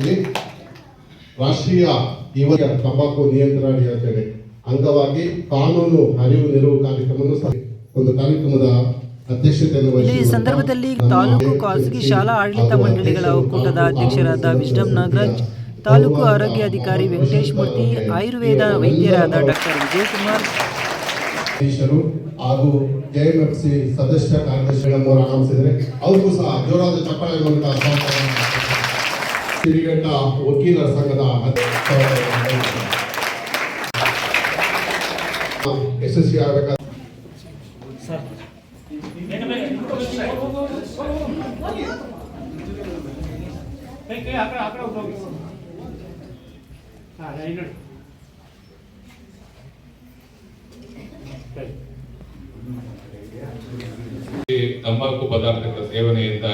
ಕಾರ್ಯಕ್ರಮದಲ್ಲಿ ರಾಷ್ಟ್ರೀಯ ಯುವ ತಂಬಾಕು ನಿಯಂತ್ರಣ ಯೋಜನೆ ಅಂಗವಾಗಿ ಕಾನೂನು ಅರಿವು ನೆರವು ಕಾರ್ಯಕ್ರಮವನ್ನು ಒಂದು ಕಾರ್ಯಕ್ರಮದ ಈ ಸಂದರ್ಭದಲ್ಲಿ ತಾಲೂಕು ಖಾಸಗಿ ಶಾಲಾ ಆಡಳಿತ ಮಂಡಳಿಗಳ ಒಕ್ಕೂಟದ ಅಧ್ಯಕ್ಷರಾದ ವಿಷ್ಣಂ ನಾಗರಾಜ್ ತಾಲೂಕು ಆರೋಗ್ಯ ಅಧಿಕಾರಿ ವೆಂಕಟೇಶ್ ಮೂರ್ತಿ ಆಯುರ್ವೇದ ವೈದ್ಯರಾದ ಡಾಕ್ಟರ್ ವಿಜಯಕುಮಾರ್ ಕುಮಾರ್ ಹಾಗೂ ಜೆಎಂಎಫ್ಸಿ ಸದಸ್ಯ ಕಾರ್ಯದರ್ಶಿಗಳ ಮೂಲ ಆಗಮಿಸಿದರೆ ಅವ್ರಿಗೂ ಸಹ ಜೋರಾದ ಚಪ್ಪಳ ಮೂಲಕ. ಸಿರಿಗಟ್ಟ ವಕೀಲರ ಸಂಘದ ಅಧ್ಯಕ್ಷ ಯಶಸ್ವಿ ಆಗಬೇಕಾದ ತಂಬಾಕು ಪದಾರ್ಥಗಳ ಸೇವನೆಯಿಂದ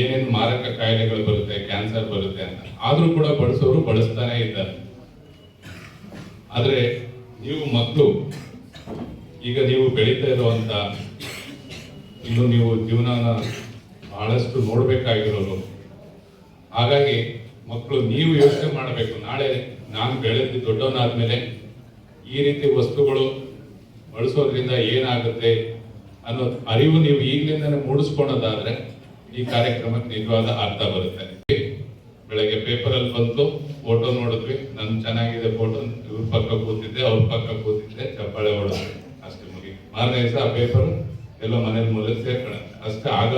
ಏನೇನು ಮಾರಕ ಕಾಯಿಲೆಗಳು ಬರುತ್ತೆ ಕ್ಯಾನ್ಸರ್ ಬರುತ್ತೆ ಅಂತ. ಆದರೂ ಕೂಡ ಬಳಸೋರು ಬಳಸ್ತಾನೆ ಇದ್ದಾರೆ. ಆದರೆ ನೀವು ಮಕ್ಕಳು, ಈಗ ನೀವು ಬೆಳೀತಾ ಇರುವಂತ ಇನ್ನು ನೀವು ಜೀವನನ ಬಹಳಷ್ಟು ನೋಡಬೇಕಾಗಿರೋರು ಹಾಗಾಗಿ ಮಕ್ಕಳು ನೀವು ಯೋಚನೆ ಮಾಡಬೇಕು. ನಾಳೆ ನಾನು ಬೆಳೆದು ದೊಡ್ಡವನಾದ್ಮೇಲೆ ಈ ರೀತಿ ವಸ್ತುಗಳು ಬಳಸೋದ್ರಿಂದ ಏನಾಗುತ್ತೆ ಅನ್ನೋ ಅರಿವು ನೀವು ಈಗಲಿಂದನೇ ಮೂಡಿಸ್ಕೊಳೋದಾದ್ರೆ ಈ ಕಾರ್ಯಕ್ರಮಕ್ಕೆ ನಿಜವಾದ ಅರ್ಥ ಬರುತ್ತೆ. ಬೆಳಗ್ಗೆ ಪೇಪರ್ ಅಲ್ಲಿ ಬಂತು ಫೋಟೋ ನೋಡಿದ್ವಿ. ನನ್ ಚೆನ್ನಾಗಿದೆ ಫೋಟೋ ಇವ್ರ ಪಕ್ಕ ಕೂತಿದ್ದೆ, ಅವ್ರ ಪಕ್ಕ ಕೂತಿದ್ದೆ, ಚಪ್ಪಾಳೆ ಹೊಡೆದ್ವಿ. ಅಷ್ಟೇ ಮುಗಿ ಮಾರನೇ ದಿವಸ ಆ ಪೇಪರ್ ಎಲ್ಲೋ ಮನೇಲಿ ಮೂಲೆ ಸೇರ್ಕೊಳ್ಳುತ್ತೆ ಅಷ್ಟೇ ಆಗ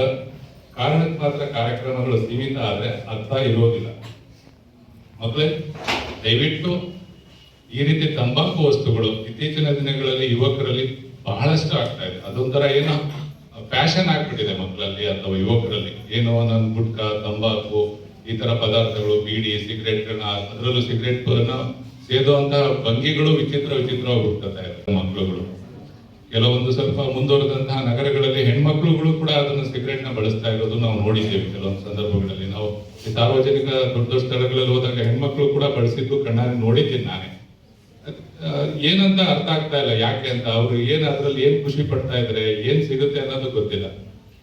ಕಾರಣಕ್ಕೆ ಮಾತ್ರ ಕಾರ್ಯಕ್ರಮಗಳು ಸೀಮಿತ ಆದ್ರೆ ಅರ್ಥ ಇರೋದಿಲ್ಲ. ಮಕ್ಕಳೇ, ದಯವಿಟ್ಟು ಈ ರೀತಿ ತಂಬಾಕು ವಸ್ತುಗಳು ಇತ್ತೀಚಿನ ದಿನಗಳಲ್ಲಿ ಯುವಕರಲ್ಲಿ ಬಹಳಷ್ಟು ಆಗ್ತಾ ಇದೆ. ಅದೊಂಥರ ಏನೋ ಫ್ಯಾಷನ್ ಆಗ್ಬಿಟ್ಟಿದೆ ಮಕ್ಕಳಲ್ಲಿ ಅಥವಾ ಯುವಕರಲ್ಲಿ. ಏನೋ ನನ್ನ ಗುಟ್ಕ, ತಂಬಾಕು, ಈ ತರ ಪದಾರ್ಥಗಳು, ಬೀಡಿ ಸಿಗರೇಟ್ಗಳನ್ನ ಅದರಲ್ಲೂ ಸಿಗರೇಟ್ ಸೇದುವಂತಹ ಭಂಗಿಗಳು ವಿಚಿತ್ರ ವಿಚಿತ್ರವಾಗಿ ಹುಡ್ಕತಾ ಮಕ್ಕಳುಗಳು. ಕೆಲವೊಂದು ಸ್ವಲ್ಪ ಮುಂದುವರೆದಂತಹ ನಗರಗಳಲ್ಲಿ ಹೆಣ್ಮಕ್ಳುಗಳು ಕೂಡ ಅದನ್ನ ಸಿಗ್ರೆಟ್ನ ಬಳಸ್ತಾ ಇರೋದು ನಾವು ನೋಡಿದ್ದೇವೆ ಕೆಲವೊಂದು ಸಂದರ್ಭಗಳಲ್ಲಿ. ನಾವು ಸಾರ್ವಜನಿಕ ದೊಡ್ಡ ದೊಡ್ಡ ಸ್ಥಳಗಳಲ್ಲಿ ಹೋದಾಗ ಹೆಣ್ಮಕ್ಳು ಕೂಡ ಬಳಸಿದ್ದು ಕಣ್ಣಾಗಿ ನೋಡಿದ್ದೀನಿ ನಾನೇ. ಏನಂತ ಅರ್ಥ ಆಗ್ತಾ ಇಲ್ಲ. ಯಾಕೆ ಅಂತ ಅವ್ರು ಏನ್ ಅದ್ರಲ್ಲಿ ಏನ್ ಖುಷಿ ಪಡ್ತಾ ಇದ್ರೆ, ಏನ್ ಸಿಗುತ್ತೆ ಅನ್ನೋದು ಗೊತ್ತಿಲ್ಲ.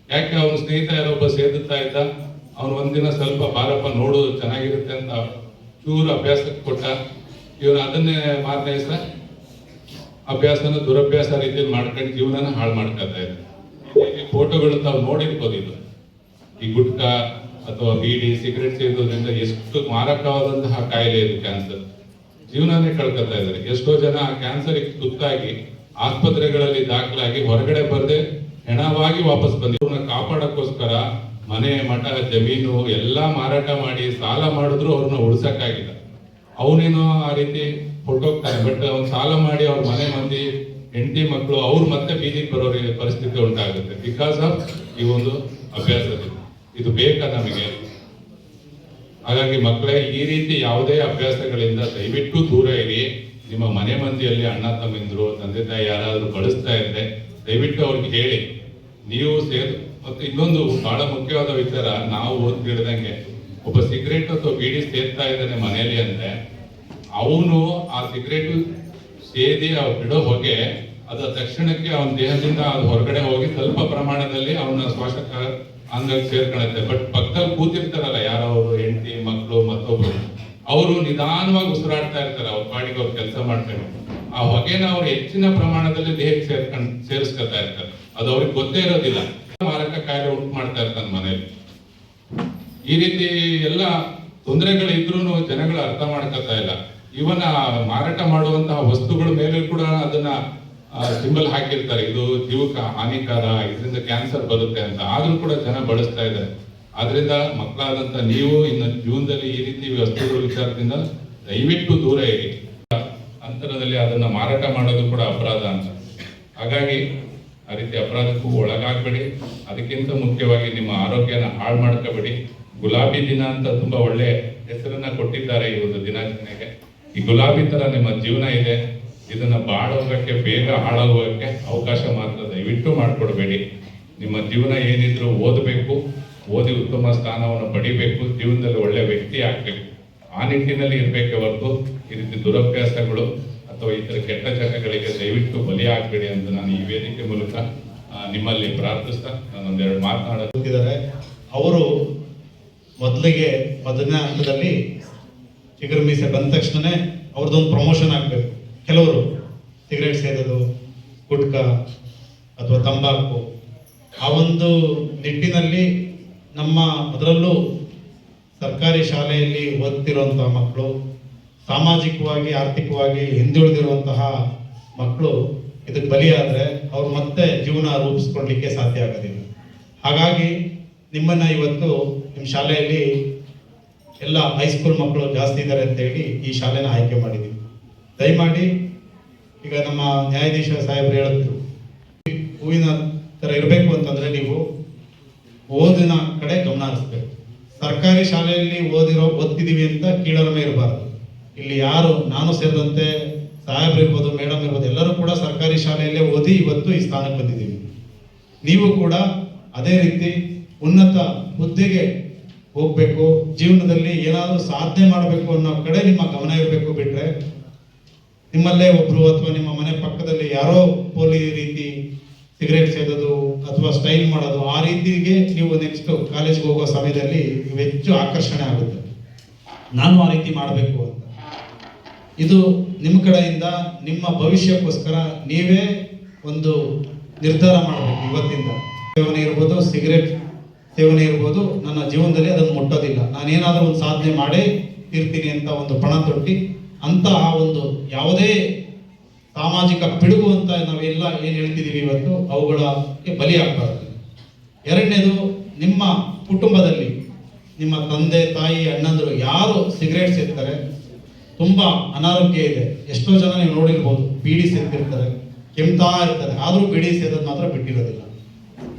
ಯಾಕೆ ಅವನ ಸ್ನೇಹಿತ ಯಾರೊಬ್ಬ ಸೇದುತ್ತಾ ಇದ್ದ, ಅವ್ನು ಒಂದಿನ ಸ್ವಲ್ಪ ಬಾರಪ್ಪ ನೋಡೋದು ಚೆನ್ನಾಗಿರುತ್ತೆ ಅಂತ ಚೂರು ಅಭ್ಯಾಸಕ್ಕೆ ಕೊಟ್ಟ. ಇವನು ಅದನ್ನೇ ಮಾರನೇ ದಿವಸ ಅಭ್ಯಾಸನ ದುರಭ್ಯಾಸ ರೀತಿಯಲ್ಲಿ ಮಾಡ್ಕೊಂಡು ಜೀವನನ ಹಾಳು ಮಾಡ್ಕೊತಾ ಇದ್ದಾರೆ ಫೋಟೋಗಳು ತಾವು ನೋಡಿರ್ಬೋದು ಇದು ಈ ಗುಟ್ಕಾ ಅಥವಾ ಬೀಡಿ, ಸಿಗರೆಟ್ ಸೇದೋದ್ರಿಂದ ಎಷ್ಟು ಮಾರಕವಾದಂತಹ ಕಾಯಿಲೆ ಇದು ಕ್ಯಾನ್ಸರ್ ಜೀವನನೇ ಕಳ್ಕೊತಾ ಇದ್ದಾರೆ. ಎಷ್ಟೋ ಜನ ಕ್ಯಾನ್ಸರ್ ತುತ್ತಾಗಿ ಆಸ್ಪತ್ರೆಗಳಲ್ಲಿ ದಾಖಲಾಗಿ ಹೊರಗಡೆ ಬರದೆ ಹೆಣವಾಗಿ ವಾಪಸ್ ಬಂದಿವ್ರನ್ನ ಕಾಪಾಡಕ್ಕೋಸ್ಕರ ಮನೆ, ಮಠ, ಜಮೀನು ಎಲ್ಲಾ ಮಾರಾಟ ಮಾಡಿ ಸಾಲ ಮಾಡಿದ್ರು ಅವ್ರನ್ನ ಉಳ್ಸಕ್ಕಾಗಿಲ್ಲ. ಅವನೇನೋ ಆ ರೀತಿ ಹೊರಟೋಗ್ತಾರೆ ಬಟ್ ಅವ್ನು ಸಾಲ ಮಾಡಿ ಅವ್ರ ಮನೆ ಮಂದಿ, ಹೆಂಡತಿ ಮಕ್ಕಳು ಅವ್ರು ಮತ್ತೆ ಬೀದಿಗೆ ಬರೋ ರೀ- ಪರಿಸ್ಥಿತಿ ಉಂಟಾಗುತ್ತೆ. ಬಿಕಾಸ್ ಆಫ್ ಈ ಒಂದು ಅಭ್ಯಾಸದಿಂದ. ಇದು ಬೇಕಾ ನಮಗೆ? ಹಾಗಾಗಿ ಮಕ್ಕಳೇ, ಈ ರೀತಿ ಯಾವುದೇ ಅಭ್ಯಾಸಗಳಿಂದ ದಯವಿಟ್ಟು ದೂರ ಇರಿ. ನಿಮ್ಮ ಮನೆ ಮಂದಿಯಲ್ಲಿ ಅಣ್ಣ, ತಮ್ಮಿಂದರು, ತಂದೆ, ತಾಯಿ ಯಾರಾದರೂ ಬಳಸ್ತಾ ಇದ್ರೆ ದಯವಿಟ್ಟು ಅವ್ರಿಗೆ ಹೇಳಿ. ನೀವು ಸೇರ್ ಮತ್ತು ಇನ್ನೊಂದು ಬಹಳ ಮುಖ್ಯವಾದ ವಿಚಾರ, ನಾವು ಓದ್ ತಿಳಿದಂಗೆ ಒಬ್ಬ ಸಿಗರೇಟ್ ಅಥವಾ ಬೀಡಿ ಸೇರ್ತಾ ಇದ್ದಾನೆ ಮನೆಯಲ್ಲಿ ಅಂದರೆ, ಅವನು ಆ ಸಿಗರೇಟ್ ಸೇದಿ ಆ ಬಿಡೋ ಹೊಗೆ ಅದರ ತಕ್ಷಣಕ್ಕೆ ಅವನ ದೇಹದಿಂದ ಅದು ಹೊರಗಡೆ ಹೋಗಿ ಸ್ವಲ್ಪ ಪ್ರಮಾಣದಲ್ಲಿ ಅವನ ಶ್ವಾಸಕ ಅಂಗಕ್ಕೆ ಸೇರ್ಕೊಳತ್ತೆ. ಬಟ್ ಪಕ್ಕದಲ್ಲಿ ಕೂತಿರ್ತಾರಲ್ಲ ಯಾರೋ ಅವರು, ಹೆಂಡತಿ ಮತ್ತೊಬ್ರು ಅವರು ನಿಧಾನವಾಗಿ ಉಸಿರಾಡ್ತಾ ಇರ್ತಾರೆ, ಅವ್ರ ಪಾಡಿಗೆ ಅವ್ರು ಕೆಲಸ ಮಾಡ್ಕೊಂಡು. ಆ ಹೊಗೆನ ಅವ್ರು ಹೆಚ್ಚಿನ ಪ್ರಮಾಣದಲ್ಲಿ ದೇಹಕ್ಕೆ ಸೇರ್ಕೊಂಡ್ ಸೇರಿಸ್ಕೊತಾ ಇರ್ತಾರೆ. ಅದು ಅವ್ರಿಗೆ ಗೊತ್ತೇ ಇರೋದಿಲ್ಲ. ಮಾರಕ ಕಾಯಿಲೆ ಉಂಟು ಮಾಡ್ತಾ ಇರ್ತಾನೆ ಮನೇಲಿ. ಈ ರೀತಿ ಎಲ್ಲ ತೊಂದರೆಗಳಿದ್ರು ಜನಗಳು ಅರ್ಥ ಮಾಡ್ಕೊತಾ ಇಲ್ಲ. ಇವನ್ ಮಾರಾಟ ಮಾಡುವಂತಹ ವಸ್ತುಗಳ ಮೇಲೆ ಕೂಡ ಅದನ್ನ ಸಿಂಬಲ್ ಹಾಕಿರ್ತಾರೆ. ಇದು ಜೀವಕ್ಕೆ ಹಾನಿಕಾರ, ಇದರಿಂದ ಕ್ಯಾನ್ಸರ್ ಬರುತ್ತೆ ಅಂತ. ಆದ್ರೂ ಕೂಡ ಜನ ಬಳಸ್ತಾ ಇದ್ದಾರೆ. ಆದ್ರಿಂದ ಮಕ್ಕಳಾದಂತ ನೀವು ಇನ್ನು ಜೀವನದಲ್ಲಿ ಈ ರೀತಿ ವಸ್ತುಗಳ ವಿಚಾರದಿಂದ ದಯವಿಟ್ಟು ದೂರ ಇರಿ. ಅಂತರದಲ್ಲಿ ಅದನ್ನ ಮಾರಾಟ ಮಾಡೋದು ಕೂಡ ಅಪರಾಧ ಅಂತ. ಹಾಗಾಗಿ ಆ ರೀತಿ ಅಪರಾಧಕ್ಕೂ ಒಳಗಾಗಬೇಡಿ. ಅದಕ್ಕಿಂತ ಮುಖ್ಯವಾಗಿ ನಿಮ್ಮ ಆರೋಗ್ಯನ ಹಾಳು ಮಾಡ್ಕೋಬೇಡಿ. ಗುಲಾಬಿ ದಿನ ಅಂತ ತುಂಬಾ ಒಳ್ಳೆ ಹೆಸರನ್ನ ಕೊಟ್ಟಿದ್ದಾರೆ ಈ ಒಂದು ದಿನಾಚರಣೆಗೆ. ಈ ಗುಲಾಬಿ ತರ ನಿಮ್ಮ ಜೀವನ ಇದೆ. ಇದನ್ನ ಬಾಳೋಗಕ್ಕೆ ಬೇಗ ಹಾಳಾಗೋಗಕ್ಕೆ ಅವಕಾಶ ಮಾತ್ರ ದಯವಿಟ್ಟು ಮಾಡಿಕೊಡ್ಬೇಡಿ. ನಿಮ್ಮ ಜೀವನ ಏನಿದ್ರು ಓದಬೇಕು. ಓದಿ ಉತ್ತಮ ಸ್ಥಾನವನ್ನು ಪಡಿಬೇಕು, ಜೀವನದಲ್ಲಿ ಒಳ್ಳೆ ವ್ಯಕ್ತಿ ಆಗ್ಬೇಕು. ಆ ನಿಟ್ಟಿನಲ್ಲಿ ಇರಬೇಕೆ ಹೊರತು ಈ ರೀತಿ ದುರಭ್ಯಾಸಗಳು ಅಥವಾ ಇತರ ಕೆಟ್ಟ ಚಟಗಳಿಗೆ ದಯವಿಟ್ಟು ಬಲಿ ಆಗ್ಬೇಡಿ ಅಂತ ನಾನು ಈ ವೇದಿಕೆ ಮೂಲಕ ನಿಮ್ಮಲ್ಲಿ ಪ್ರಾರ್ಥಿಸ್ತಾ ನಾನೊಂದೆರಡು ಒಂದೆರಡು ಹೋಗಿದ್ದಾರೆ ಅವರು ಮೊದಲಿಗೆ ಮೊದಲನೇ ಹಂತದಲ್ಲಿ ಚಿಗುರು ಮೀಸೆ ಬಂದ ತಕ್ಷಣನೇ ಅವ್ರದ್ದೊಂದು ಪ್ರಮೋಷನ್ ಆಗಬೇಕು. ಕೆಲವರು ಸಿಗರೇಟ್ ಸೇದೋದು, ಗುಟ್ಕಾ ಅಥವಾ ತಂಬಾಕು. ಆ ಒಂದು ನಿಟ್ಟಿನಲ್ಲಿ ನಮ್ಮ ಅದರಲ್ಲೂ ಸರ್ಕಾರಿ ಶಾಲೆಯಲ್ಲಿ ಓದ್ತಿರುವಂತಹ ಮಕ್ಕಳು, ಸಾಮಾಜಿಕವಾಗಿ, ಆರ್ಥಿಕವಾಗಿ ಹಿಂದುಳಿದಿರುವಂತಹ ಮಕ್ಕಳು ಇದಕ್ಕೆ ಬಲಿಯಾದರೆ ಅವ್ರು ಮತ್ತೆ ಜೀವನ ರೂಪಿಸ್ಕೊಳ್ಲಿಕ್ಕೆ ಸಾಧ್ಯ ಆಗೋದಿಲ್ಲ. ಹಾಗಾಗಿ ನಿಮ್ಮನ್ನ ಇವತ್ತು ನಿಮ್ಮ ಶಾಲೆಯಲ್ಲಿ ಎಲ್ಲ ಹೈಸ್ಕೂಲ್ ಮಕ್ಕಳು ಜಾಸ್ತಿ ಇದ್ದಾರೆ ಅಂತ ಹೇಳಿ ಈ ಶಾಲೆನ ಆಯ್ಕೆ ಮಾಡಿದ್ದೀವಿ ದಯಮಾಡಿ ಈಗ ನಮ್ಮ ನ್ಯಾಯಾಧೀಶ ಸಾಹೇಬರು ಹೇಳಿದ್ರು ಹೂವಿನ ಥರ ಇರಬೇಕು ಅಂತಂದ್ರೆ ನೀವು ಓದಿನ ಕಡೆ ಗಮನ ಹರಿಸ್ಬೇಕು. ಸರ್ಕಾರಿ ಶಾಲೆಯಲ್ಲಿ ಓದಿರೋ, ಓದ್ತಿದೀವಿ ಅಂತ ಕೀಳರಮೆ ಇರಬಾರ್ದು. ಇಲ್ಲಿ ಯಾರು, ನಾನು ಸೇರಿದಂತೆ ಸಾಹೇಬ್ರು ಇರ್ಬೋದು, ಮೇಡಮ್ ಇರ್ಬೋದು, ಎಲ್ಲರೂ ಕೂಡ ಸರ್ಕಾರಿ ಶಾಲೆಯಲ್ಲೇ ಓದಿ ಇವತ್ತು ಈ ಸ್ಥಾನಕ್ಕೆ ಬಂದಿದ್ದೀವಿ. ನೀವು ಕೂಡ ಅದೇ ರೀತಿ ಉನ್ನತ ಹುದ್ದೆಗೆ ಹೋಗ್ಬೇಕು, ಜೀವನದಲ್ಲಿ ಏನಾದರೂ ಸಾಧನೆ ಮಾಡಬೇಕು ಅನ್ನೋ ಕಡೆ ನಿಮ್ಮ ಗಮನ ಇರಬೇಕು ಬಿಟ್ರೆ ನಿಮ್ಮಲ್ಲೇ ಒಬ್ರು ಅಥವಾ ನಿಮ್ಮ ಮನೆ ಪಕ್ಕದಲ್ಲಿ ಯಾರೋ ಪೋಲಿ ರೀತಿ ಸಿಗರೇಟ್ ಸೇದೋದು ಅಥವಾ ಸ್ಟೈಲ್ ಮಾಡೋದು, ಆ ರೀತಿಗೆ ನೀವು ನೆಕ್ಸ್ಟ್ ಕಾಲೇಜ್ಗೆ ಹೋಗೋ ಸಮಯದಲ್ಲಿ ಹೆಚ್ಚು ಆಕರ್ಷಣೆ ಆಗುತ್ತೆ. ನಾನು ಆ ರೀತಿ ಮಾಡಬೇಕು ಅಂತ. ಇದು ನಿಮ್ಮ ಕಡೆಯಿಂದ ನಿಮ್ಮ ಭವಿಷ್ಯಕ್ಕೋಸ್ಕರ ನೀವೇ ಒಂದು ನಿರ್ಧಾರ ಮಾಡಬೇಕು ಇವತ್ತಿಂದ. ಸೇವನೆ ಇರ್ಬೋದು, ಸಿಗರೇಟ್ ಸೇವನೆ ಇರ್ಬೋದು, ನನ್ನ ಜೀವನದಲ್ಲಿ ಅದನ್ನು ಮುಟ್ಟೋದಿಲ್ಲ. ನಾನೇನಾದರೂ ಒಂದು ಸಾಧನೆ ಮಾಡೇ ಇರ್ತೀನಿ ಅಂತ ಒಂದು ಪಣ ತೊಟ್ಟಿ ಅಂತ ಆ ಒಂದು ಯಾವುದೇ ಸಾಮಾಜಿಕ ಪಿಡುಗು ಅಂತ ನಾವೆಲ್ಲ ಏನು ಹೇಳ್ತಿದ್ದೀವಿ ಇವತ್ತು? ಅವುಗಳಿಗೆ ಬಲಿಯಾಗಬಾರದು. ಎರಡನೇದು, ನಿಮ್ಮ ಕುಟುಂಬದಲ್ಲಿ ನಿಮ್ಮ ತಂದೆ, ತಾಯಿ, ಅಣ್ಣಂದರು ಯಾರು ಸಿಗರೇಟ್ ಸೇರ್ತಾರೆ ತುಂಬಾ ಅನಾರೋಗ್ಯ ಇದೆ. ಎಷ್ಟೋ ಜನ ನೀವು ನೋಡಿರ್ಬೋದು, ಬೀಡಿ ಸೇರ್ತಿರ್ತಾರೆ ಕೆಮ್ತಾ ಇರ್ತಾರೆ. ಆದರೂ ಬೀಡಿ ಸೇದೋದು ಮಾತ್ರ ಬಿಟ್ಟಿರೋದಿಲ್ಲ.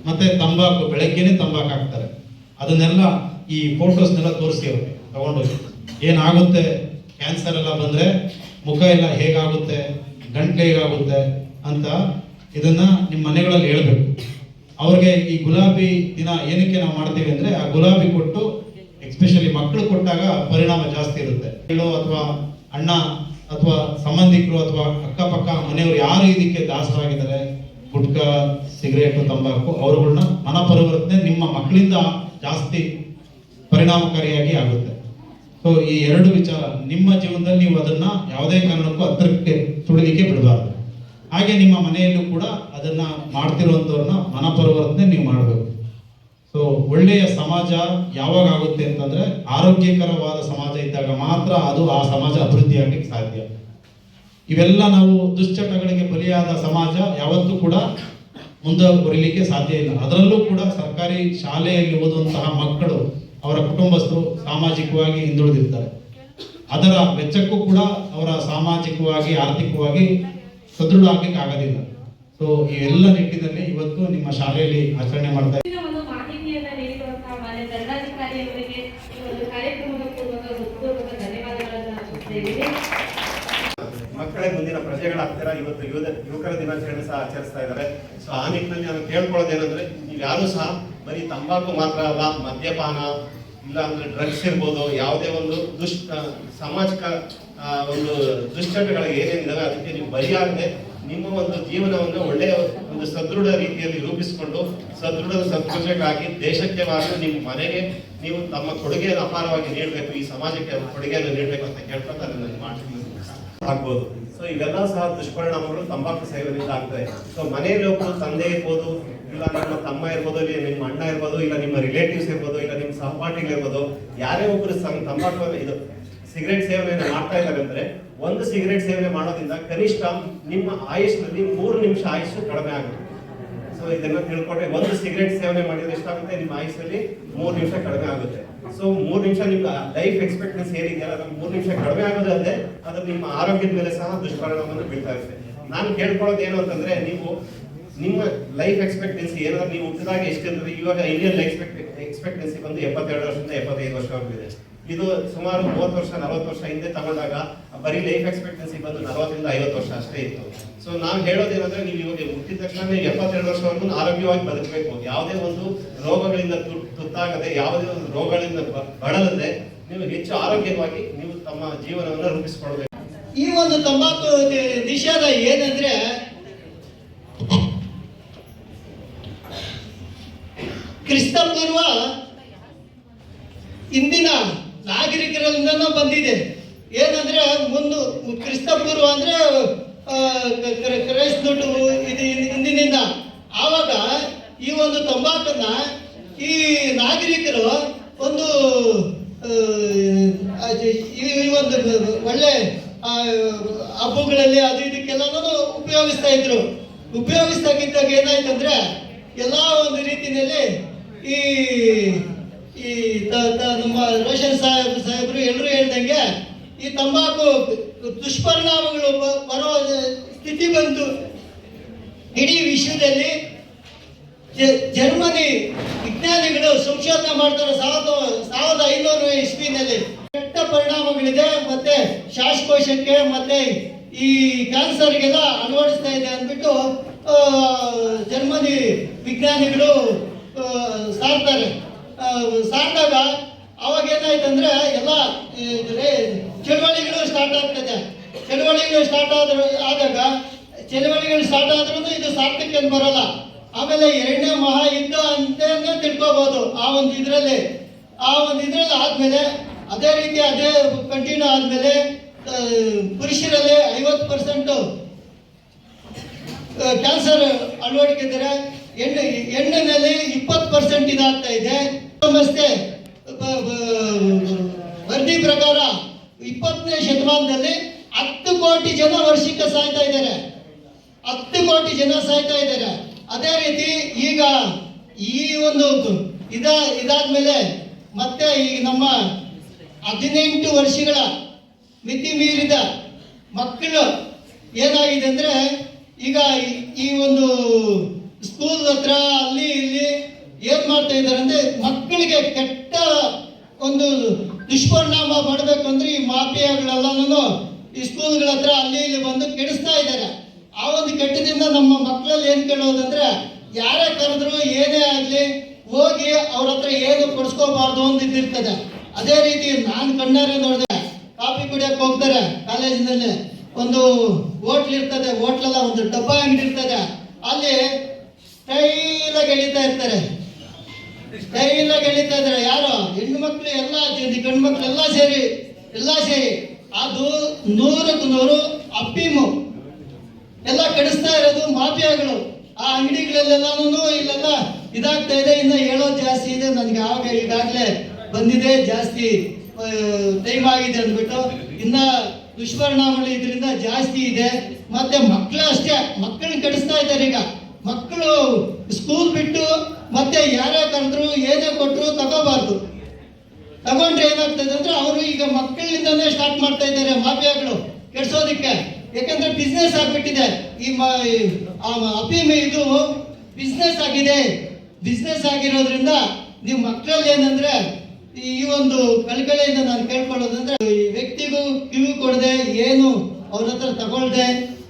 ಮತ್ತೆ ತಂಬಾಕು, ಬೆಳಗ್ಗೆನೆ ತಂಬಾಕು ಹಾಕ್ತಾರೆ. ಅದನ್ನೆಲ್ಲ ಈ ಫೋಟೋಸ್ನೆಲ್ಲ ತೋರಿಸಿ ಅವ್ರಿಗೆ ತಗೊಂಡೋಗಿ. ಏನಾಗುತ್ತೆ? ಕ್ಯಾನ್ಸರ್ ಎಲ್ಲ ಬಂದ್ರೆ ಮುಖ ಎಲ್ಲ ಹೇಗಾಗುತ್ತೆ? ಗಂಟ್ಲು ಹೇಗಾಗುತ್ತೆ ಅಂತ ಇದನ್ನ ನಿಮ್ಮ ಮನೆಗಳಲ್ಲಿ ಹೇಳ್ಬೇಕು. ಅವ್ರಿಗೆ ಈ ಗುಲಾಬಿ ದಿನ ಏನಕ್ಕೆ ನಾವು ಮಾಡ್ತೀವಿ ಅಂದ್ರೆ ಆ ಗುಲಾಬಿ ಕೊಟ್ಟು ಎಸ್ಪೆಷಲಿ ಮಕ್ಕಳು ಕೊಟ್ಟಾಗ ಪರಿಣಾಮ ಜಾಸ್ತಿ ಇರುತ್ತೆ. ಅಥವಾ ಅಣ್ಣ ಅಥವಾ ಸಂಬಂಧಿಕರು ಅಥವಾ ಅಕ್ಕಪಕ್ಕ ಮನೆಯವರು ಯಾರು ಇದಕ್ಕೆ ದಾಸರಾಗಿದ್ದಾರೆ, ಗುಟ್ಕ, ಸಿಗರೇಟ್, ತಂಬಾಕು ಅವರುಗಳನ್ನ ಮನಪರಿವರ್ತನೆ ನಿಮ್ಮ ಮಕ್ಕಳಿಂದ ಜಾಸ್ತಿ ಪರಿಣಾಮಕಾರಿಯಾಗಿ ಆಗುತ್ತೆ. ಸೊ ಈ ಎರಡು ವಿಚಾರ, ನಿಮ್ಮ ಜೀವನದಲ್ಲಿ ನೀವು ಅದನ್ನ ಯಾವುದೇ ಕಾರಣಕ್ಕೂ ಹತ್ತಿರಕ್ಕೆ ತುಳಿಲಿಕ್ಕೆ ಬಿಡಬಾರ್ದು. ಹಾಗೆ ನಿಮ್ಮ ಮನೆಯಲ್ಲೂ ಕೂಡ ಅದನ್ನ ಮಾಡ್ತಿರುವಂತವ್ರನ್ನ ಮನಪರಿವರ್ತನೆ ನೀವು ಮಾಡಬೇಕು. ಸೊ ಒಳ್ಳೆಯ ಸಮಾಜ ಯಾವಾಗ ಆಗುತ್ತೆ ಅಂತಂದ್ರೆ, ಆರೋಗ್ಯಕರವಾದ ಸಮಾಜ ಇದ್ದಾಗ ಮಾತ್ರ ಅದು ಆ ಸಮಾಜ ಅಭಿವೃದ್ಧಿ ಆಗ್ಲಿಕ್ಕೆ ಸಾಧ್ಯ. ಇವೆಲ್ಲ ನಾವು ದುಶ್ಚಟಗಳಿಗೆ ಬಲಿಯಾದ ಸಮಾಜ ಯಾವತ್ತೂ ಕೂಡ ಮುಂದೆ ಬರೀಲಿಕ್ಕೆ ಸಾಧ್ಯ ಇಲ್ಲ. ಅದರಲ್ಲೂ ಕೂಡ ಸರ್ಕಾರಿ ಶಾಲೆಯಲ್ಲಿ ಓದುವಂತಹ ಮಕ್ಕಳು ಅವರ ಕುಟುಂಬಸ್ಥರು ಸಾಮಾಜಿಕವಾಗಿ ಹಿಂದುಳಿದಿರ್ತಾರೆ. ಅದರ ವೆಚ್ಚಕ್ಕೂ ಕೂಡ ಅವರ ಸಾಮಾಜಿಕವಾಗಿ ಆರ್ಥಿಕವಾಗಿ ಸದೃಢ ಆಗ್ಲಿಕ್ಕೆ ಆಗೋದಿಲ್ಲ ಸೊ ಈ ಎಲ್ಲ ನಿಟ್ಟಿನಲ್ಲಿ ಇವತ್ತು ನಿಮ್ಮ ಶಾಲೆಯಲ್ಲಿ ಆಚರಣೆ ಮಾಡ್ತಾ ಮಕ್ಕಳೇ ಮುಂದಿನ ಪ್ರಜೆಗಳಾಗ್ತೀರ ಇವತ್ತು ಯುವ ಯುವಕರ ದಿನಾಚರಣೆ ಸಹ ಆಚರಿಸ್ತಾ ಇದ್ದಾರೆ. ಸೊ ಆ ನಿಟ್ಟಿನಲ್ಲಿ ನಾನು ಕೇಳ್ಕೊಳ್ಳೋದೇನಂದ್ರೆ ನೀವು ಯಾರು ಸಹ ಬರೀ ತಂಬಾಕು ಮಾತ್ರ ಅಲ್ಲ, ಮದ್ಯಪಾನ ಇಲ್ಲ ಅಂದ್ರೆ ಡ್ರಗ್ಸ್ ಇರ್ಬೋದು, ಯಾವುದೇ ಒಂದು ದುಷ್ಟ ಸಾಮಾಜಿಕ ಒಂದು ದುಶ್ಚಟಗಳಿಗೆ ಏನೇನಿದಾವೆ ಅದಕ್ಕೆ ನೀವು ಬಲಿಯಾಗದೆ ನಿಮ್ಮ ಒಂದು ಜೀವನವನ್ನು ಒಳ್ಳೆಯ ಒಂದು ಸದೃಢ ರೀತಿಯಲ್ಲಿ ರೂಪಿಸಿಕೊಂಡು ಸದೃಢ ಸದೃಢಕ್ಕಾಗಿ ದೇಶಕ್ಕೆ ಮಾತ್ರ ನಿಮ್ಮ ಮನೆಗೆ ನೀವು ತಮ್ಮ ಕೊಡುಗೆಯನ್ನು ಅಪಾರವಾಗಿ ನೀಡಬೇಕು, ಈ ಸಮಾಜಕ್ಕೆ ಕೊಡುಗೆಯನ್ನು ನೀಡಬೇಕು ಅಂತ ಕೇಳ್ಕೊತ ಅದನ್ನು ಮಾಡ್ತೀನಿ ಆಗ್ಬೋದು. ಸೊ ಇವೆಲ್ಲ ಸಹ ದುಷ್ಪರಿಣಾಮಗಳು ತಂಬಾಕು ಸೇವನೆಯಿಂದ ಆಗ್ತದೆ ಸೊ ಮನೆಯಲ್ಲಿ ಒಬ್ಬರು ತಂದೆ ಇರ್ಬೋದು ಇಲ್ಲ, ನಿಮ್ಮ ತಮ್ಮ ಇರ್ಬೋದು, ಇಲ್ಲ ನಿಮ್ಮ ಅಣ್ಣ ಇರ್ಬೋದು, ಇಲ್ಲ ನಿಮ್ಮ ರಿಲೇಟಿವ್ಸ್ ಇರ್ಬೋದು, ಇಲ್ಲ ನಿಮ್ಮ ಸಹಪಾಠಿಗಳಿರ್ಬೋದು ಯಾರೇ ಒಬ್ರು ತಂಬಾಕು ಇದು ಸಿಗರೇಟ್ ಸೇವನೆ ಮಾಡ್ತಾ ಇದ್ದಾರೆ ಒಂದು ಸಿಗರೇಟ್ ಸೇವನೆ ಮಾಡೋದ್ರಿಂದ ಕನಿಷ್ಠ ನಿಮ್ಮ ಆಯುಷ್ನಲ್ಲಿ ಮೂರು ನಿಮಿಷ ಆಯುಷ್ ಕಡಿಮೆ ಆಗುತ್ತೆ. ಸೊ ಇದನ್ನ ತಿಳ್ಕೊಂಡ್ರೆ ಒಂದು ಸಿಗರೇಟ್ ಸೇವನೆ ಮಾಡಿದ್ರೆ ಎಷ್ಟಾಗುತ್ತೆ? ನಿಮ್ಮ ಆಯುಷಲ್ಲಿ ಮೂರು ನಿಮಿಷ ಕಡಿಮೆ ಆಗುತ್ತೆ. ಸೊ ಮೂರು ನಿಮಿಷ ನಿಮ್ಮ ಲೈಫ್ ಎಕ್ಸ್ಪೆಕ್ಟೆನ್ಸಿ ಏನಿದೆಯಲ್ಲ ಅದು ಮೂರು ನಿಮಿಷ ಕಡಿಮೆ ಆಗೋದಲ್ಲದೆ ಅದು ನಿಮ್ಮ ಆರೋಗ್ಯದ ಮೇಲೆ ಸಹ ದುಷ್ಪರಿಣಾಮವನ್ನು ಬೀಳ್ತಾ ಇರುತ್ತೆ. ನಾನು ಕೇಳ್ಕೊಳ್ಳೋದು ಏನು ಅಂತಂದ್ರೆ, ನೀವು ನಿಮ್ಮ ಲೈಫ್ ಎಕ್ಸ್ಪೆಕ್ಟೆನ್ಸಿ ಏನಾದ್ರು ನೀವು ಹುಟ್ಟಿದಾಗ ಎಷ್ಟಿರ್ತದೆ ಇವಾಗ ಇಂಡಿಯನ್ ಲೈಫ್ ಎಕ್ಸ್ಪೆಕ್ಟೆನ್ಸಿ ಬಂದು ಎಪ್ಪತ್ತೆರಡು ವರ್ಷದಿಂದ ಎಪ್ಪತ್ತೈದು ವರ್ಷವರೆಗೂ ಇದೆ. ಇದು ಸುಮಾರು ಮೂವತ್ತು ವರ್ಷ, ನಲವತ್ತು ವರ್ಷ ಹಿಂದೆ ತಗೊಂಡಾಗ ಬರೀ ಲೈಫ್ ಎಕ್ಸ್ಪೆಕ್ಟೆನ್ಸಿ ಬಂದು ನಲವತ್ತರಿಂದ ಐವತ್ತು ವರ್ಷ ಅಷ್ಟೇ ಇತ್ತು. ಸೊ ನಾವು ಹೇಳೋದೇನಂದ್ರೆ ನೀವು ಇವಾಗ ಹುಟ್ಟಿದ ತಕ್ಷಣ ನೀವು ಎಪ್ಪತ್ತೆರಡು ವರ್ಷವರೆಗೂ ಆರೋಗ್ಯವಾಗಿ ಬದುಕಬೇಕು. ಯಾವುದೇ ಒಂದು ರೋಗಗಳಿಂದ ತುತ್ತಾಗದೆ, ಯಾವುದೇ ಒಂದು ರೋಗಗಳಿಂದ ಬಳಲದೆ ನೀವು ಹೆಚ್ಚು ಆರೋಗ್ಯವಾಗಿ ನೀವು ತಮ್ಮ ಜೀವನವನ್ನು ರೂಪಿಸಿಕೊಳ್ಬೇಕು ಈ ಒಂದು ತಂಬಾಕು ನಿಷೇಧ ಏನಂದ್ರೆ ಕ್ರಿಸ್ತಪೂರ್ವ ಇಂದಿನ ನಾಗರಿಕರಿಂದ ಬಂದಿದೆ. ಏನಂದ್ರೆ ಮುಂದೆ ಕ್ರಿಸ್ತ ಪೂರ್ವ ಅಂದ್ರೆ ಕ್ರೈಸ್ತ ಇದು ಇಂದಿನಿಂದ ಆವಾಗ ಈ ಒಂದು ತಂಬಾಕನ್ನ ಈ ನಾಗರಿಕರು ಒಂದು ಆ, ಅದು ಈ ಈ ಒಂದು ಒಳ್ಳೆ ಆ, ಹಬ್ಬಗಳಲ್ಲಿ ಅದು ಇದಕ್ಕೆಲ್ಲನೂ ಉಪಯೋಗಿಸ್ತಾ ಇದ್ರು ಉಪಯೋಗಿಸ್ತಾಗಿದ್ದಾಗ ಏನಾಯ್ತಂದ್ರೆ ಎಲ್ಲ ಒಂದು ರೀತಿಯಲ್ಲಿ ಈ ಈ ತ- ತ- ನಮ್ಮ ರೋಷನ್ ಸಾಹೇಬ್ ಸಾಹೇಬರು ಎಲ್ಲರೂ ಹೇಳ್ದಂಗೆ ಈ ತಂಬಾಕು ದುಷ್ಪರಿಣಾಮಗಳು ಬ- ಬರೋ ಬಂತು ಇಡೀ ವಿಶ್ವದಲ್ಲಿ ಜರ್ಮನಿ ವಿಜ್ಞಾನಿಗಳು ಸಂಶೋಧನೆ ಮಾಡ್ತಾರೆ ಸಾವಿರದ ಸಾವಿರದ ಐನೂರು ಇಸ್ವಿನಲ್ಲಿ. ಕೆಟ್ಟ ಪರಿಣಾಮಗಳಿದೆ ಮತ್ತೆ ಶ್ವಾಸಕೋಶಕ್ಕೆ ಮತ್ತೆ ಈ ಕ್ಯಾನ್ಸರ್ಗೆಲ್ಲ ಅಳವಡಿಸ್ತಾ ಇದೆ ಅಂದ್ಬಿಟ್ಟು ಜರ್ಮನಿ ವಿಜ್ಞಾನಿಗಳು ಸಾರ್ತಾರೆ. ಸಾರಿದಾಗ ಅವಾಗ ಏನಾಯ್ತಂದ್ರೆ ಎಲ್ಲ ಚಳುವಳಿಗಳು ರೇ- ಚಳವಳಿಗಳು ಸ್ಟಾರ್ಟ್ ಆಗ್ತದೆ. ಚಳವಳಿಗಳು ಸ್ಟಾರ್ಟ್ ಆದ ಆದಾಗ ಚಳವಳಿಗಳು ಸ್ಟಾರ್ಟ್ ಆದ್ರೂ ಇದು ಸಾರ್ಥಕ್ಕೆ ಅಂತ ಬರಲ್ಲ. ಆಮೇಲೆ ಎರಡನೇ ಮಹಾಯುದ್ಧ ಅಂತಾನೆ ತಿಳ್ಕೋಬಹುದು ಆ ಒಂದು ಇದರಲ್ಲಿ, ಆ ಒಂದು ಇದರಲ್ಲಿ ಆದ್ಮೇಲೆ, ಅದೇ ರೀತಿ ಅದೇ ಕಂಟಿನ್ಯೂ ಆದ್ಮೇಲೆ ಪುರುಷರಲ್ಲಿ ಐವತ್ತು ಪರ್ಸೆಂಟು ಕ್ಯಾನ್ಸರ್ ಅಳವಡಿಕೆ ಹೆಣ್ಣು ಹೆಣ್ಣಿನಲ್ಲಿ ಇಪ್ಪತ್ತು ಪರ್ಸೆಂಟ್ ಇದಾಗ್ತಾ ಇದೆ. ಸಮಸ್ಯೆ ವರದಿ ಪ್ರಕಾರ ಇಪ್ಪತ್ತನೇ ಶತಮಾನದಲ್ಲಿ ಹತ್ತು ಕೋಟಿ ಜನ ವರ್ಷಕ್ಕೆ ಸಾಯ್ತಾ ಇದ್ದಾರೆ. ಹತ್ತು ಕೋಟಿ ಜನ ಸಾಯ್ತಾ ಇದ್ದಾರೆ. ಅದೇ ರೀತಿ ಈಗ ಈ ಒಂದು ಇದ ಇದಾದ್ಮೇಲೆ ಮತ್ತೆ ಈ ನಮ್ಮ ಹದಿನೆಂಟು ವರ್ಷಗಳ ಮಿತಿ ಮೀರಿದ ಮಕ್ಕಳು ಏನಾಗಿದೆ ಅಂದ್ರೆ ಈಗ ಈ- ಒಂದು ಸ್ಕೂಲ್ ಹತ್ರ ಅಲ್ಲಿ ಇಲ್ಲಿ ಏನ್ ಮಾಡ್ತಾ ಇದ್ದಾರೆ ಅಂದ್ರೆ ಮಕ್ಕಳಿಗೆ ಕೆಟ್ಟ ಒಂದು ದುಷ್ಪರಿಣಾಮ ಮಾಡಬೇಕು ಅಂದ್ರೆ ಈ ಮಾಫಿಯಾಗಳೆಲ್ಲನೂ ಈ ಸ್ಕೂಲ್ಗಳ ಹತ್ರ ಅಲ್ಲಿ ಇಲ್ಲಿ ಬಂದು ಕೆಡಿಸ್ತಾ ಇದ್ದಾರೆ. ಆ ಒಂದು ಕೆಟ್ಟದಿಂದ ನಮ್ಮ ಮಕ್ಕಳಲ್ಲಿ ಏನ್ ಕೇಳೋದಂದ್ರೆ, ಯಾರೇ ಕರೆದ್ರು ಏನೇ ಆಗ್ಲಿ ಹೋಗಿ ಅವ್ರ ಹತ್ರ ಏನು ಕೊಡ್ಸ್ಕೋಬಾರ್ದು ಅಂತ ಇದ್ದಿರ್ತದೆ. ಅದೇ ರೀತಿ ನಾನು ಕಣ್ಣಾರೆ ನೋಡಿದೆ, ಕಾಫಿ ಕುಡಿಯಕ್ಕೆ ಹೋಗ್ತಾರೆ ಕಾಲೇಜಿನಲ್ಲಿ. ಒಂದು ಹೋಟ್ಲ್ ಇರ್ತದೆ, ಹೋಟ್ಲಲ್ಲ ಒಂದು ಡಬ್ಬ ಅಂಗಡಿ ಇರ್ತದೆ. ಅಲ್ಲಿ ಸ್ಟೈಲಾಗಿ ಎಳಿತಾ ಇರ್ತಾರೆ. ಸ್ಟೈಲಾಗಿ ಎಳಿತಾ ಇದ್ದಾರೆ ಯಾರು? ಹೆಣ್ಣು ಮಕ್ಕಳು ಎಲ್ಲ ಗಂಡು ಮಕ್ಕಳು ಎಲ್ಲ ಸೇರಿ ಎಲ್ಲ ಸೇರಿ. ಅದು ನೂರಕ್ಕೆ ನೂರು ಅಪ್ಪೀಮು ಎಲ್ಲ ಕಡಿಸ್ತಾ ಇರೋದು ಮಾಫಿಯಾಗಳು. ಆ ಅಂಗಡಿಗಳಲ್ಲೆಲ್ಲ ಇಲ್ಲೆಲ್ಲ? ಇದಾಗ್ತಾ ಇದೆ, ಇನ್ನ ಹೇಳೋದು ಜಾಸ್ತಿ ಇದೆ. ನನಗೆ ಆವಾಗ ಈಗಾಗಲೇ ಬಂದಿದೆ, ಜಾಸ್ತಿ ಟೈಮ್ ಆಗಿದೆ ಅಂದ್ಬಿಟ್ಟು. ಇನ್ನ ದುಷ್ಪರಿಣಾಮಗಳು ಇದರಿಂದ ಜಾಸ್ತಿ ಇದೆ. ಮತ್ತೆ ಮಕ್ಕಳು ಅಷ್ಟೇ, ಮಕ್ಕಳನ್ನ ಕಡಿಸ್ತಾ ಇದ್ದಾರೆ ಈಗ. ಮಕ್ಕಳು ಸ್ಕೂಲ್ ಬಿಟ್ಟು ಮತ್ತೆ ಯಾರೇ ಕರೆದ್ರು, ಏನೇ ಕೊಟ್ಟರು ತಗೋಬಾರ್ದು. ತಗೊಂಡ್ರೆ ಏನಾಗ್ತದೆ ಅಂದ್ರೆ, ಅವರು ಈಗ ಮಕ್ಕಳಿಂದನೇ ಸ್ಟಾರ್ಟ್ ಮಾಡ್ತಾ ಇದ್ದಾರೆ ಮಾಫಿಯಾಗಳು. ಕೆಡ್ಸೋದಕ್ಕೆ. ಯಾಕಂದ್ರೆ ಬಿಸ್ನೆಸ್ ಆಗ್ಬಿಟ್ಟಿದೆ. ಈ ಮ- ಈ, ಆ- ಅಫೀಮ್ ಇದು ಬಿಸ್ನೆಸ್ ಆಗಿದೆ. ಬಿಸ್ನೆಸ್ ಆಗಿರೋದ್ರಿಂದ ನಿಮ್ಮ ಮಕ್ಕಳಲ್ಲಿ ಏನಂದ್ರೆ ಈ ಒಂದು ಕಳಕಳಿಯಿಂದ ನಾನು ಕೇಳ್ಕೊಳ್ಳೋದಂದ್ರೆ ಈ ವ್ಯಕ್ತಿಗೂ ಕಿವಿ ಕೊಡದೆ ಏನು ಅವ್ರ ಹತ್ರ ತಗೊಳ್ದೆ,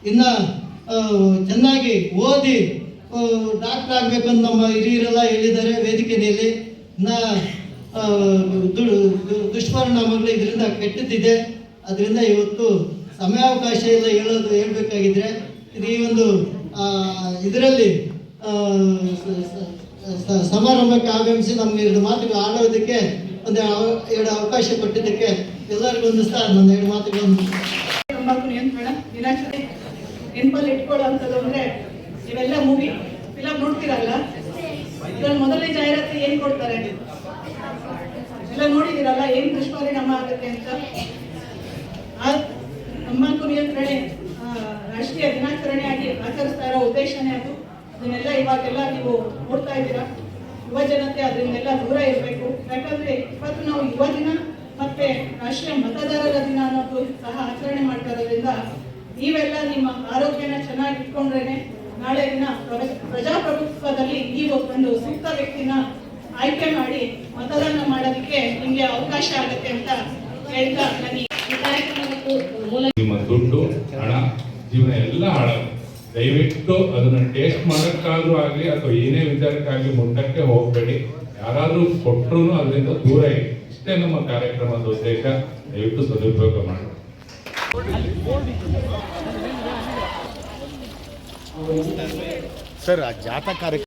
ಇನ್ನ ಚೆನ್ನಾಗಿ ಓದಿ ಡಾಕ್ಟರ್ ಆಗಬೇಕು ಅಂತ ನಮ್ಮ ಹಿರಿಯರೆಲ್ಲ ಹೇಳಿದ್ದಾರೆ ವೇದಿಕೆಯಲ್ಲಿ. ನಾ ದುಷ್ಪರಿಣಾಮಗಳು ಇದರಿಂದ ಕೆಟ್ಟದಿದೆ ಅದರಿಂದ ಇವತ್ತು ಸಮಯಾವಕಾಶ ಎಲ್ಲ ಹೇಳೋದು ಹೇಳ್ಬೇಕಾಗಿದ್ರೆ ಈ ಒಂದು ಇದರಲ್ಲಿ ಸಮಾರಂಭಕ್ಕೆ ಆಗಮಿಸಿ ನಮ್ಗೆ ಎರಡು ಮಾತುಗಳು ಆಡೋದಕ್ಕೆ ಒಂದು ಎರಡು ಅವಕಾಶ ಕೊಟ್ಟಿದ್ದಕ್ಕೆ ಎಲ್ಲರಿಗೂ ಒಂದು ಸ್ಥಾನ ನನ್ನ ಎರಡು ಮಾತುಗಳನ್ನು ನೆನಪಲ್ಲಿ ಇಟ್ಕೊಳ್ಳೋವಂಥದ್ದು ಅಂದ್ರೆ ಇವೆಲ್ಲ ಮೂವಿ? ಫಿಲಮ್ ನೋಡ್ತೀರಲ್ಲ? ಇದ್ರಲ್ಲಿ ಮೊದಲನೇ ಜಾಹೀರಾತು ಏನ್ ಕೊಡ್ತಾರೆ? ಎಲ್ಲ ನೋಡಿದಿರಲ್ಲ ಏನ್ ದುಷ್ಪರಿಣಾಮ ಆಗುತ್ತೆ ಅಂತ? ತಂಬಾಕು ನಿಯಂತ್ರಣೆ ರಾಷ್ಟ್ರೀಯ ದಿನಾಚರಣೆಯಾಗಿ ಆಚರಿಸ್ತಾ ಇರೋ ಉದ್ದೇಶನೇ ಅದು. ಅದನ್ನೆಲ್ಲ ಇವಾಗೆಲ್ಲ ನೀವು ನೋಡ್ತಾ ಇದ್ದೀರಾ. ಯುವ ಜನತೆ ಅದರಿಂದೆಲ್ಲ ದೂರ ಇರಬೇಕು. ಯಾಕಂದ್ರೆ ಇವತ್ತು ನಾವು ಯುವ ದಿನ ಮತ್ತೆ ರಾಷ್ಟ್ರೀಯ ಮತದಾರರ ದಿನ ಅನ್ನೋದು ಸಹ ಆಚರಣೆ ಮಾಡ್ತಾ ಇರೋದ್ರಿಂದ ನೀವೆಲ್ಲ ನಿಮ್ಮ ಆರೋಗ್ಯನ ಚೆನ್ನಾಗಿ ಇಟ್ಕೊಂಡ್ರೇನೆ ನಾಳೆ ದಿನ ಪ್ರಜ- ಪ್ರಜಾಪ್ರಭುತ್ವದಲ್ಲಿ ನೀವು ಒಂದು ಸೂಕ್ತ ವ್ಯಕ್ತಿನ ಆಯ್ಕೆ ಮಾಡಿ ಮತದಾನ ಮಾಡೋದಕ್ಕೆ ನಿಮಗೆ ಅವಕಾಶ ಆಗುತ್ತೆ ಅಂತ ಹೇಳ್ತಾ ನನಗೆ ನಿಮ್ಮ ದುಡ್ಡು, ಹಣ, ಜೀವನ ಎಲ್ಲ ಹಾಳಾಗುತ್ತೆ. ದಯವಿಟ್ಟು ಅದನ್ನ ಟೇಸ್ಟ್ ಮಾಡೋಕ್ಕಾದ್ರೂ ಆಗ್ಲಿ, ಅಥವಾ ಏನೇ ವಿಚಾರಕ್ಕಾಗ್ಲಿ ಮುಂದಕ್ಕೆ ಹೋಗ್ಬೇಡಿ. ಯಾರಾದ್ರೂ ಕೊಟ್ಟರು ಅದರಿಂದ ದೂರ ಇರಿ. ಇಷ್ಟೇ ನಮ್ಮ ಕಾರ್ಯಕ್ರಮದ ಉದ್ದೇಶ. ದಯವಿಟ್ಟು ಸದುಪಯೋಗ ಮಾಡಿ. ಸರ್, ಆ ಜಾಥಾ ಕಾರ್ಯಕ್ರಮ